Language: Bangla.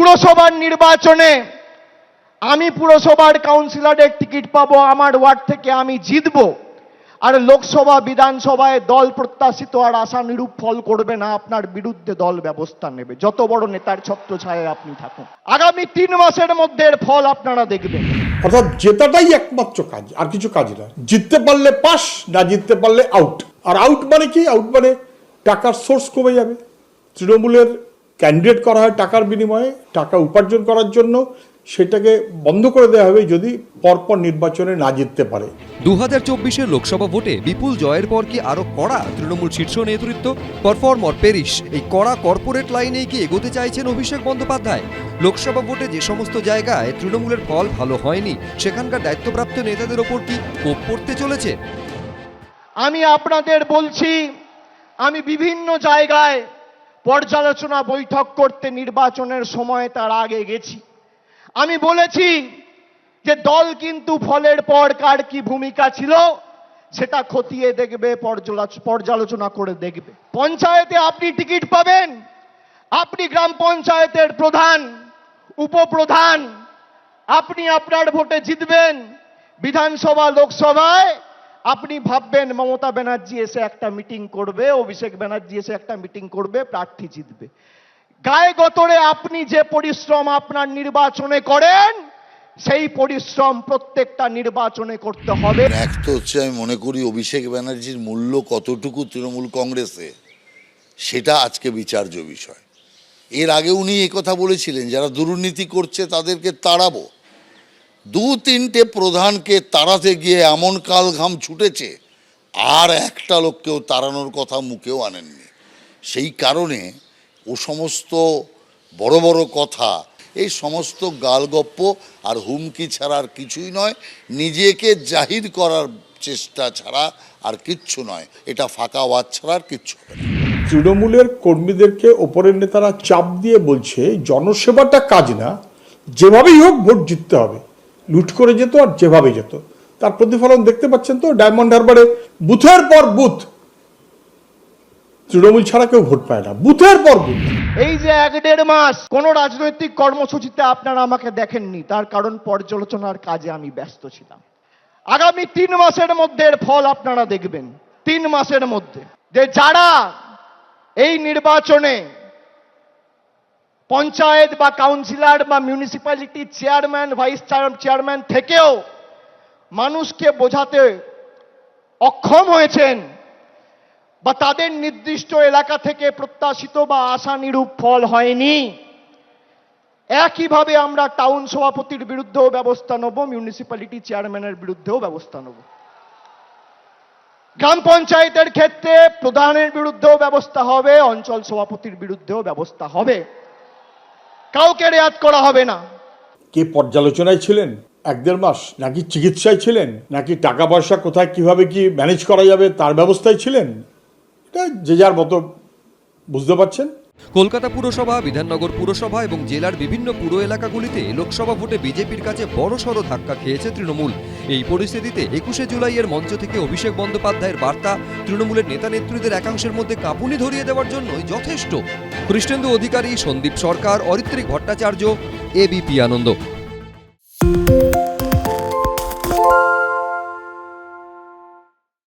পুরসভার নির্বাচনে আমি পুরসভার কাউন্সিলরের টিকিট পাবো, আমার ওয়ার্ড থেকে আমি জিতবো। আর লোকসভা, বিধানসভায় দল প্রত্যাশিত আর আশা নিরূপ ফল করবে না, আপনার বিরুদ্ধে দল ব্যবস্থা নেবে। যত বড় নেতার ছত্র ছায় আপনি থাকুন। আগামী তিন মাসের মধ্যে এর ফল আপনারা দেখবেন। অর্থাৎ জেতাটাই একমাত্র কাজ, আর কিছু কাজ না জিততে পারলে পাস, না জিততে পারলে আউট আর আউট মানে কি? আউট মানে টাকার সোর্স কমে যাবে। তৃণমূলের ক্যান্ডিডেট করা হয় টাকার বিনিময়ে টাকা উপার্জন করার জন্য সেটাকে বন্ধ করে দেওয়া হবে যদি পরপর নির্বাচনে না জিততে পারে। দু হাজার চব্বিশের লোকসভা ভোটে বিপুল জয়ের পর কি আরও কড়া তৃণমূল শীর্ষ নেতৃত্ব? পারফর্মর পেরিস এই কড়া কর্পোরেট লাইনেই কি এগোতে চাইছেন অভিষেক বন্দ্যোপাধ্যায়? লোকসভা ভোটে যে সমস্ত জায়গায় তৃণমূলের ফল ভালো হয়নি সেখানকার দায়িত্বপ্রাপ্ত নেতাদের ওপর কি কোপ পড়তে চলেছে? আমি আপনাদের বলছি আমি বিভিন্ন জায়গায় পর্যালোচনা বৈঠক করতে নির্বাচনের সময় তার আগে গেছি। আমি বলেছি যে দল কিন্তু ফলের পর কার কি ভূমিকা ছিল, সেটা খতিয়ে দেখবে পর্যালোচনা করে দেখবে। পঞ্চায়েতে আপনি টিকিট পাবেন। আপনি গ্রাম পঞ্চায়েতের প্রধান, উপপ্রধান, আপনি আপনার ভোটে জিতবেন। বিধানসভা, লোকসভায় আপনি ভাববেন, মমতা ব্যানার্জি এসে একটা মিটিং করবে, অভিষেক ব্যানার্জি এসে একটা মিটিং করবে, প্রার্থী জিতবে। গায়ে গতরে আপনি যে পরিশ্রম আপনার নির্বাচনে করেন, সেই পরিশ্রম প্রত্যেকটা নির্বাচনে করতে হবে। এক তো হচ্ছে আমি মনে করি অভিষেক ব্যানার্জির মূল্য কতটুকু তৃণমূল কংগ্রেসে, সেটা আজকে বিচার্য বিষয়। এর আগে উনি কথা বলেছিলেন, যারা দুর্নীতি করছে তাদেরকে তাড়াবো। দু তিনটে প্রধানকে তাড়াতে গিয়ে এমন কাল ঘাম ছুটেছে, আর একটা লোককেও তাড়ানোর কথা মুখেও আনেননি। সেই কারণে ও সমস্ত বড় বড় কথা, এই সমস্ত গালগপ্প আর হুমকি ছাড়া আর কিছুই নয়, নিজেকে জাহির করার চেষ্টা ছাড়া আর কিচ্ছু নয়। এটা ফাঁকা ওয়াজ ছাড়া আর কিচ্ছু তৃণমূলের কর্মীদেরকে ওপরের নেতারা চাপ দিয়ে বলছে জনসেবাটা কাজ না, যেভাবেই হোক ভোট জিততে হবে। লুট করে যেত আর যেভাবে যেত। তার প্রতিফলন দেখতে পাচ্ছেন তো, ডায়মন্ড হারবারে বুথের পর বুথ। তৃণমূল ছাড়া কেউ ভোট পায় না, বুথের পর বুথ। এই যে এক দেড় মাস কোন রাজনৈতিক কর্মসূচিতে আপনারা আমাকে দেখেননি, তার কারণ পর্যালোচনার কাজে আমি ব্যস্ত ছিলাম। আগামী তিন মাসের মধ্যে এর ফল আপনারা দেখবেন, তিন মাসের মধ্যে। যে যারা এই নির্বাচনে পঞ্চায়েত বা কাউন্সিলর বা মিউনিসিপ্যালিটি চেয়ারম্যান ভাইস চেয়ারম্যান থেকেও মানুষকে বোঝাতে অক্ষম হয়েছেন বা তাদের নির্দিষ্ট এলাকা থেকে প্রত্যাশিত বা আশানিরূপ ফল হয়নি। একইভাবে আমরা টাউন সভাপতির বিরুদ্ধেও ব্যবস্থা নেব মিউনিসিপ্যালিটি চেয়ারম্যানের বিরুদ্ধেও ব্যবস্থা নেব। গ্রাম পঞ্চায়েতের ক্ষেত্রে প্রধানের বিরুদ্ধেও ব্যবস্থা হবে, অঞ্চল সভাপতির বিরুদ্ধেও ব্যবস্থা হবে। কাউকে রেয়াত করা হবে না। কে পর্যালোচনায় ছিলেন? এক দেড় মাস? নাকি চিকিৎসায় ছিলেন? নাকি টাকা পয়সা কোথায়, কীভাবে কি ম্যানেজ করা যাবে, তার ব্যবস্থায় ছিলেন? এটা যে যার মতো বুঝতে পারছেন? কলকাতা পুরসভা, বিধাননগর পুরসভা এবং জেলার বিভিন্ন পুর এলাকাগুলিতে লোকসভা ভোটে বিজেপির কাছে বড়সড় ধাক্কা খেয়েছে তৃণমূল। এই পরিস্থিতিতে একুশে জুলাইয়ের মঞ্চ থেকে অভিষেক বন্দ্যোপাধ্যায়ের বার্তা তৃণমূলের নেতা নেত্রীদের একাংশের মধ্যে কাঁপুনি ধরিয়ে দেওয়ার জন্যই যথেষ্ট। কৃষ্ণেন্দু অধিকারী, সন্দীপ সরকার, অরিত্রিক ভট্টাচার্য এবিপি আনন্দ।